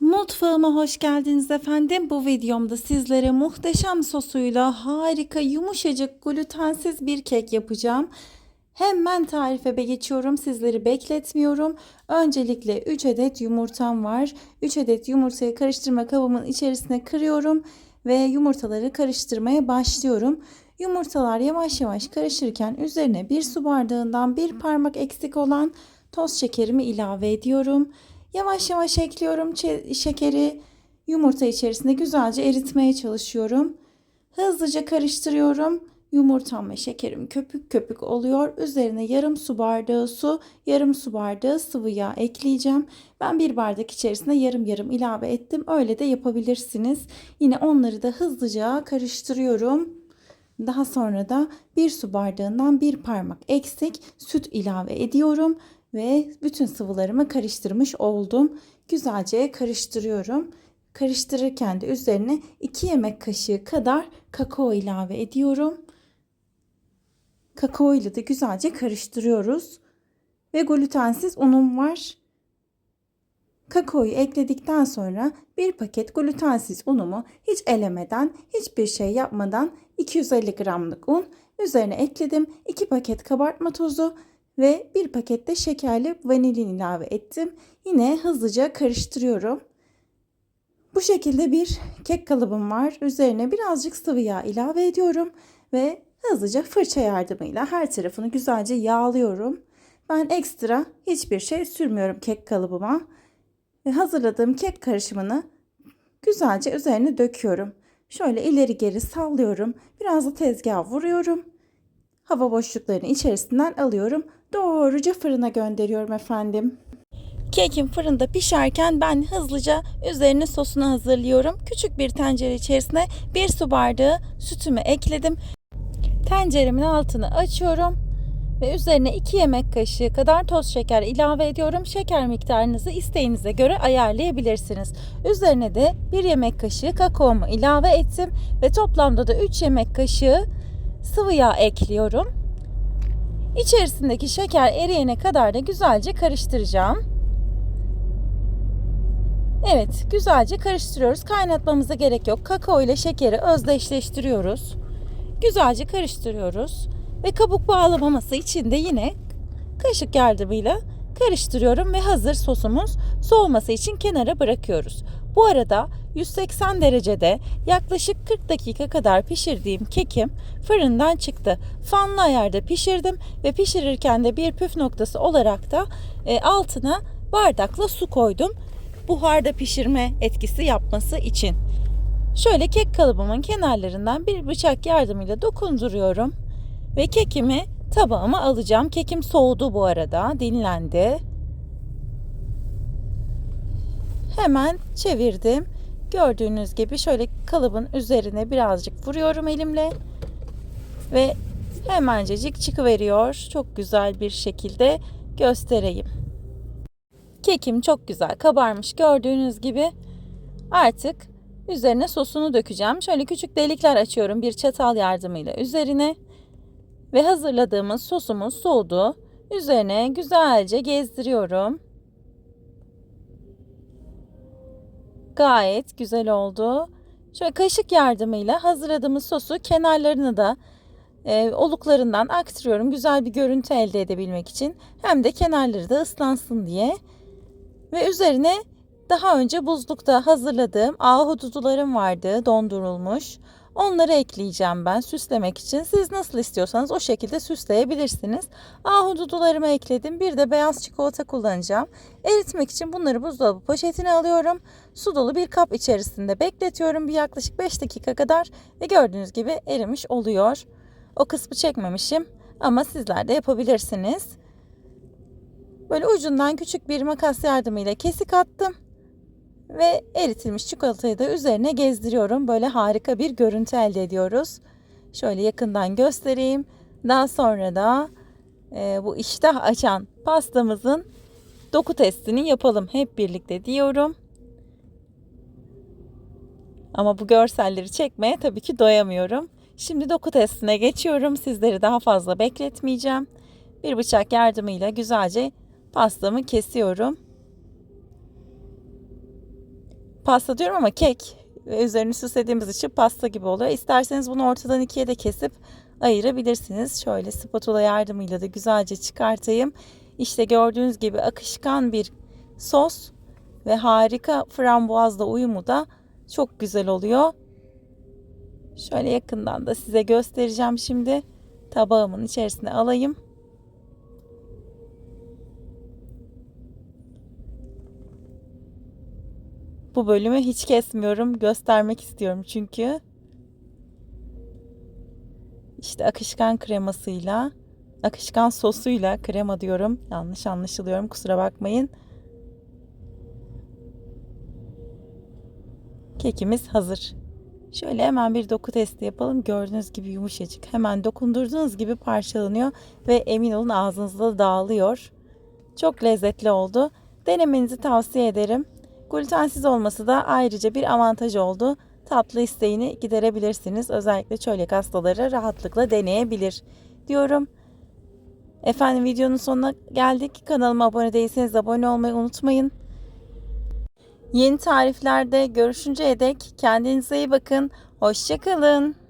Mutfağıma hoş geldiniz efendim. Bu videomda sizlere muhteşem sosuyla harika yumuşacık glutensiz bir kek yapacağım. Hemen tarife geçiyorum. Sizleri bekletmiyorum. Öncelikle 3 adet yumurtam var. 3 adet yumurtayı karıştırma kabımın içerisine kırıyorum ve yumurtaları karıştırmaya başlıyorum. Yumurtalar yavaş yavaş karışırken üzerine bir su bardağından bir parmak eksik olan toz şekerimi ilave ediyorum. Yavaş yavaş ekliyorum şekeri. Yumurta içerisinde güzelce eritmeye çalışıyorum. Hızlıca karıştırıyorum. Yumurtam ve şekerim köpük köpük oluyor. Üzerine yarım su bardağı su, yarım su bardağı sıvı yağ ekleyeceğim. Ben bir bardak içerisine yarım yarım ilave ettim. Öyle de yapabilirsiniz. Yine onları da hızlıca karıştırıyorum. Daha sonra da bir su bardağından bir parmak eksik süt ilave ediyorum ve bütün sıvılarımı karıştırmış oldum. Güzelce karıştırıyorum. Karıştırırken de üzerine 2 yemek kaşığı kadar kakao ilave ediyorum. Kakao ile de güzelce karıştırıyoruz. Ve glutensiz unum var. Kakaoyu ekledikten sonra bir paket glutensiz unumu hiç elemeden, hiçbir şey yapmadan 250 gramlık un üzerine ekledim. 2 paket kabartma tozu ve bir paket de şekerli vanilin ilave ettim. Yine hızlıca karıştırıyorum. Bu şekilde bir kek kalıbım var. Üzerine birazcık sıvı yağ ilave ediyorum ve hızlıca fırça yardımıyla her tarafını güzelce yağlıyorum. Ben ekstra hiçbir şey sürmüyorum kek kalıbıma. Ve hazırladığım kek karışımını güzelce üzerine döküyorum. Şöyle ileri geri sallıyorum. Biraz da tezgaha vuruyorum. Hava boşluklarını içerisinden alıyorum. Doğruca fırına gönderiyorum efendim. Kekim fırında pişerken ben hızlıca üzerine sosunu hazırlıyorum. Küçük bir tencere içerisine bir su bardağı sütümü ekledim. Tenceremin altını açıyorum ve üzerine 2 yemek kaşığı kadar toz şeker ilave ediyorum. Şeker miktarınızı isteğinize göre ayarlayabilirsiniz. Üzerine de 1 yemek kaşığı kakaomu ilave ettim ve toplamda da 3 yemek kaşığı sıvı yağ ekliyorum. İçerisindeki şeker eriyene kadar da güzelce karıştıracağım. Evet, güzelce karıştırıyoruz. Kaynatmamıza gerek yok. Kakao ile şekeri özdeşleştiriyoruz. Güzelce karıştırıyoruz. Ve kabuk bağlamaması için de yine kaşık yardımıyla karıştırıyorum ve hazır sosumuz soğuması için kenara bırakıyoruz. Bu arada 180 derecede yaklaşık 40 dakika kadar pişirdiğim kekim fırından çıktı. Fanlı ayarda pişirdim ve pişirirken de bir püf noktası olarak da e, altına bardakla su koydum. Buharda pişirme etkisi yapması için. Şöyle kek kalıbımın kenarlarından bir bıçak yardımıyla dokunduruyorum ve kekimi tabağıma alacağım. Kekim soğudu bu arada, dinlendi. Hemen çevirdim. Gördüğünüz gibi şöyle kalıbın üzerine birazcık vuruyorum elimle. Ve hemencecik çıkıveriyor. Çok güzel bir şekilde göstereyim. Kekim çok güzel kabarmış gördüğünüz gibi. Artık üzerine sosunu dökeceğim. Şöyle küçük delikler açıyorum bir çatal yardımıyla üzerine. Ve hazırladığımız sosumuz soğudu. Üzerine güzelce gezdiriyorum. Gayet güzel oldu. Şöyle kaşık yardımıyla hazırladığımız sosu kenarlarını da e, oluklarından aktarıyorum. Güzel bir görüntü elde edebilmek için. Hem de kenarları da ıslansın diye. Ve üzerine daha önce buzlukta hazırladığım ahududularım vardı dondurulmuş. Onları ekleyeceğim ben süslemek için. Siz nasıl istiyorsanız o şekilde süsleyebilirsiniz. Ahududularımı ekledim. Bir de beyaz çikolata kullanacağım. Eritmek için bunları buzdolabı poşetine alıyorum. Su dolu bir kap içerisinde bekletiyorum bir yaklaşık 5 dakika kadar ve gördüğünüz gibi erimiş oluyor. O kısmı çekmemişim ama sizler de yapabilirsiniz. Böyle ucundan küçük bir makas yardımıyla kesik attım ve eritilmiş çikolatayı da üzerine gezdiriyorum. Böyle harika bir görüntü elde ediyoruz. Şöyle yakından göstereyim. Daha sonra da e, bu iştah açan pastamızın doku testini yapalım hep birlikte diyorum. Ama bu görselleri çekmeye tabii ki doyamıyorum. Şimdi doku testine geçiyorum. Sizleri daha fazla bekletmeyeceğim. Bir bıçak yardımıyla güzelce pastamı kesiyorum. Pasta diyorum ama kek üzerini süslediğimiz için pasta gibi oluyor. İsterseniz bunu ortadan ikiye de kesip ayırabilirsiniz. Şöyle spatula yardımıyla da güzelce çıkartayım. İşte gördüğünüz gibi akışkan bir sos ve harika frambuazla uyumu da çok güzel oluyor. Şöyle yakından da size göstereceğim şimdi. Tabağımın içerisine alayım. Bu bölümü hiç kesmiyorum. Göstermek istiyorum çünkü. İşte akışkan kremasıyla, akışkan sosuyla krema diyorum. Yanlış anlaşılıyorum. Kusura bakmayın. Kekimiz hazır. Şöyle hemen bir doku testi yapalım. Gördüğünüz gibi yumuşacık. Hemen dokundurduğunuz gibi parçalanıyor ve emin olun ağzınızda dağılıyor. Çok lezzetli oldu. Denemenizi tavsiye ederim. Glutensiz olması da ayrıca bir avantaj oldu. Tatlı isteğini giderebilirsiniz. Özellikle çölyak hastaları rahatlıkla deneyebilir diyorum. Efendim videonun sonuna geldik. Kanalıma abone değilseniz abone olmayı unutmayın. Yeni tariflerde görüşünceye dek kendinize iyi bakın. Hoşçakalın.